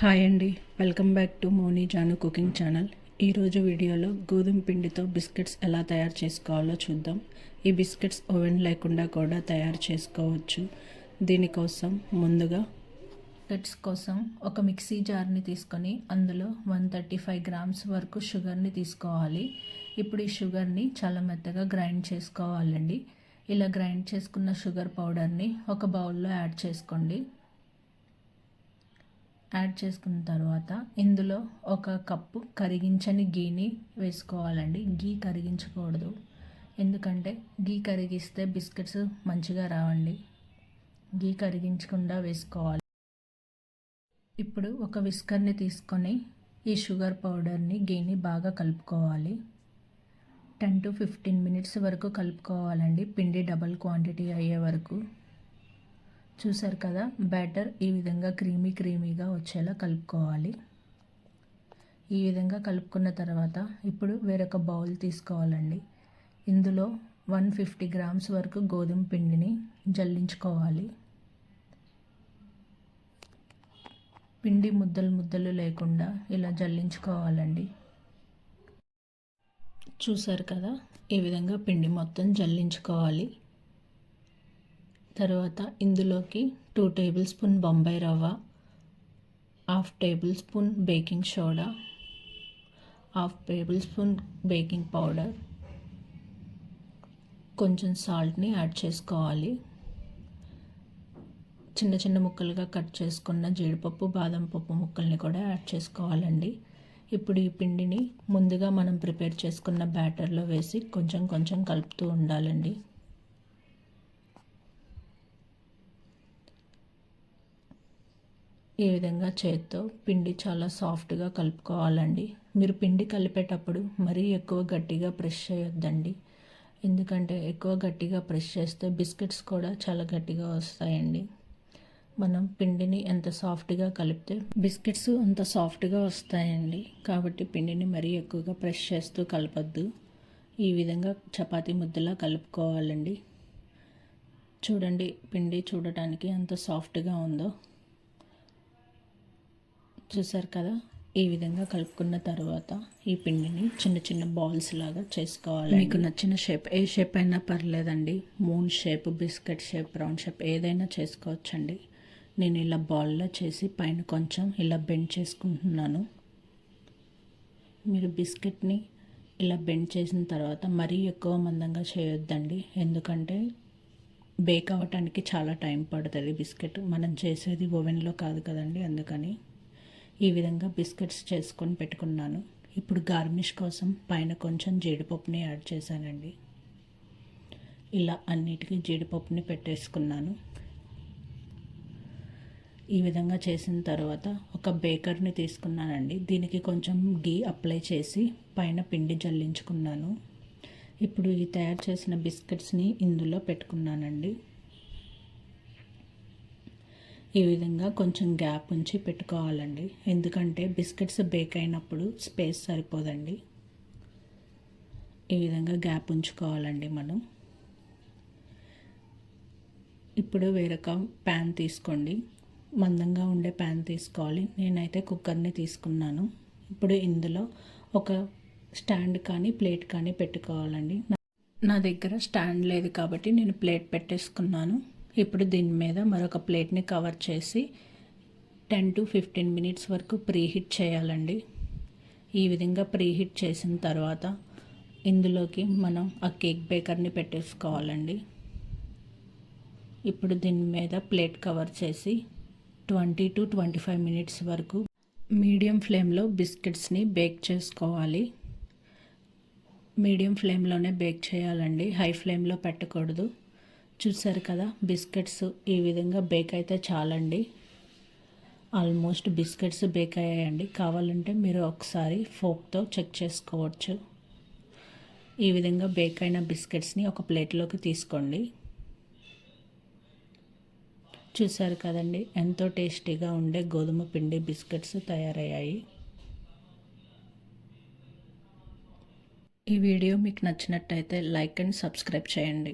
Hi అండి. Welcome back to Moni Janu cooking channel. ఈరోజు వీడియోలో గోధుమ పిండితో బిస్కెట్స్ ఎలా తయారు చేసుకోవాలో చూద్దాం. ఈ బిస్కెట్స్ ఓవెన్ లేకుండా కూడా తయారు చేసుకోవచ్చు. దీనికోసం ముందుగా బిస్కెట్స్ కోసం ఒక మిక్సీ జార్ని తీసుకొని అందులో వన్ థర్టీ ఫైవ్ గ్రామ్స్ వరకు షుగర్ని తీసుకోవాలి. ఇప్పుడు ఈ షుగర్ని చాలా మెత్తగా గ్రైండ్ చేసుకోవాలండి. ఇలా గ్రైండ్ చేసుకున్న షుగర్ పౌడర్ని ఒక బౌల్లో యాడ్ చేసుకోండి. యాడ్ చేసుకున్న తర్వాత ఇందులో ఒక కప్పు కరిగించని గీని వేసుకోవాలండి. గీ కరిగించకూడదు. ఎందుకంటే గీ కరిగిస్తే బిస్కెట్స్ మంచిగా రావండి. గీ కరిగించకుండా వేసుకోవాలి. ఇప్పుడు ఒక విస్కర్ని తీసుకొని ఈ షుగర్ పౌడర్ని గీని బాగా కలుపుకోవాలి. టెన్ టు ఫిఫ్టీన్ మినిట్స్ వరకు కలుపుకోవాలండి. పిండి డబల్ క్వాంటిటీ అయ్యే వరకు. చూసారు కదా? బ్యాటర్ ఈ విధంగా క్రీమీ క్రీమీగా వచ్చేలా కలుపుకోవాలి. ఈ విధంగా కలుపుకున్న తర్వాత ఇప్పుడు వేరొక బౌల్ తీసుకోవాలండి. ఇందులో వన్ ఫిఫ్టీ గ్రామ్స్ వరకు గోధుమ పిండిని జల్లించుకోవాలి. పిండి ముద్దలు ముద్దలు లేకుండా ఇలా జల్లించుకోవాలండి. చూసారు కదా? ఈ విధంగా పిండి మొత్తం జల్లించుకోవాలి. తర్వాత ఇందులోకి టూ టేబుల్ స్పూన్ బొంబాయి రవ్వ half tablespoon baking soda half tablespoon baking powder కొంచెం సాల్ట్ని యాడ్ చేసుకోవాలి. చిన్న చిన్న ముక్కలుగా కట్ చేసుకున్న జీడిపప్పు బాదం పప్పు ముక్కల్ని కూడా యాడ్ చేసుకోవాలండి. ఇప్పుడు ఈ పిండిని ముందుగా మనం ప్రిపేర్ చేసుకున్న బ్యాటర్లో వేసి కొంచెం కొంచెం కలుపుతూ ఉండాలండి. ఈ విధంగా చేత్తో పిండి చాలా సాఫ్ట్గా కలుపుకోవాలండి. మీరు పిండి కలిపేటప్పుడు మరీ ఎక్కువ గట్టిగా ప్రెస్ చేయొద్దండి. ఎందుకంటే ఎక్కువ గట్టిగా ప్రెస్ చేస్తే బిస్కెట్స్ కూడా చాలా గట్టిగా వస్తాయండి. మనం పిండిని ఎంత సాఫ్ట్గా కలిపితే బిస్కెట్స్ అంత సాఫ్ట్గా వస్తాయండి. కాబట్టి పిండిని మరీ ఎక్కువగా ప్రెస్ చేస్తూ కలపద్దు. ఈ విధంగా చపాతీ ముద్దలా కలుపుకోవాలండి. చూడండి పిండి చూడటానికి ఎంత సాఫ్ట్గా ఉందో. చూసారు కదా? ఈ విధంగా కలుపుకున్న తర్వాత ఈ పిండిని చిన్న చిన్న బాల్స్ లాగా చేసుకోవాలి మీకు నచ్చిన షేప్ ఏ షేప్ అయినా పర్లేదండి. Moon shape biscuit shape round shape ఏదైనా చేసుకోవచ్చండి. నేను ఇలా బాల్లో చేసి పైన కొంచెం ఇలా బెండ్ చేసుకుంటున్నాను. మీరు బిస్కెట్ని ఇలా బెండ్ చేసిన తర్వాత మరీ ఎక్కువ మందంగా చేయొద్దండి. ఎందుకంటే బేక్ అవ్వటానికి చాలా టైం పడుతుంది బిస్కెట్. మనం చేసేది ఓవెన్లో కాదు కదండి అందుకని. ఈ విధంగా బిస్కెట్స్ చేసుకొని పెట్టుకున్నాను. ఇప్పుడు గార్నిష్ కోసం పైన కొంచెం జీడిపప్పుని యాడ్ చేశానండి. ఇలా అన్నిటికీ జీడిపప్పుని పెట్టేసుకున్నాను. ఈ విధంగా చేసిన తర్వాత ఒక బేకర్ని తీసుకున్నానండి. దీనికి కొంచెం గీ అప్లై చేసి పైన పిండి జల్లించుకున్నాను. ఇప్పుడు ఈ తయారు చేసిన బిస్కెట్స్ని ఇందులో పెట్టుకున్నానండి. ఈ విధంగా కొంచెం గ్యాప్ ఉంచి పెట్టుకోవాలండి. ఎందుకంటే బిస్కెట్స్ బేక్ అయినప్పుడు స్పేస్ సరిపోదండి. ఈ విధంగా గ్యాప్ ఉంచుకోవాలండి మనం. ఇప్పుడు వేరొక ప్యాన్ తీసుకోండి. మందంగా ఉండే ప్యాన్ తీసుకోవాలి. నేనైతే కుక్కర్ని తీసుకున్నాను. ఇప్పుడు ఇందులో ఒక స్టాండ్ కానీ ప్లేట్ కానీ పెట్టుకోవాలండి. నా దగ్గర స్టాండ్ లేదు కాబట్టి నేను ప్లేట్ పెట్టేసుకున్నాను. ఇప్పుడు దీని మీద మరొక ప్లేట్ని కవర్ చేసి టెన్ టు ఫిఫ్టీన్ మినిట్స్ వరకు ప్రీహీట్ చేయాలండి. ఈ విధంగా ప్రీహీట్ చేసిన తర్వాత ఇందులోకి మనం ఆ కేక్ బేకర్ని పెట్టేసుకోవాలండి. ఇప్పుడు దీని మీద ప్లేట్ కవర్ చేసి twenty to twenty five minutes వరకు మీడియం ఫ్లేమ్లో బిస్కెట్స్ని బేక్ చేసుకోవాలి. మీడియం ఫ్లేమ్లోనే బేక్ చేయాలండి. హై ఫ్లేమ్లో పెట్టకూడదు. చూసారు కదా బిస్కెట్స్ ఈ విధంగా బేక్ అయితే చాలండి. ఆల్మోస్ట్ బిస్కెట్స్ బేక్ అయ్యాయండి. కావాలంటే మీరు ఒకసారి ఫోక్తో చెక్ చేసుకోవచ్చు. ఈ విధంగా బేక్ అయిన బిస్కెట్స్ని ఒక ప్లేట్లోకి తీసుకోండి. చూసారు కదండి ఎంతో టేస్టీగా ఉండే గోధుమ పిండి బిస్కెట్స్ తయారయ్యాయి. ఈ వీడియో మీకు నచ్చినట్టయితే లైక్ అండ్ సబ్స్క్రైబ్ చేయండి.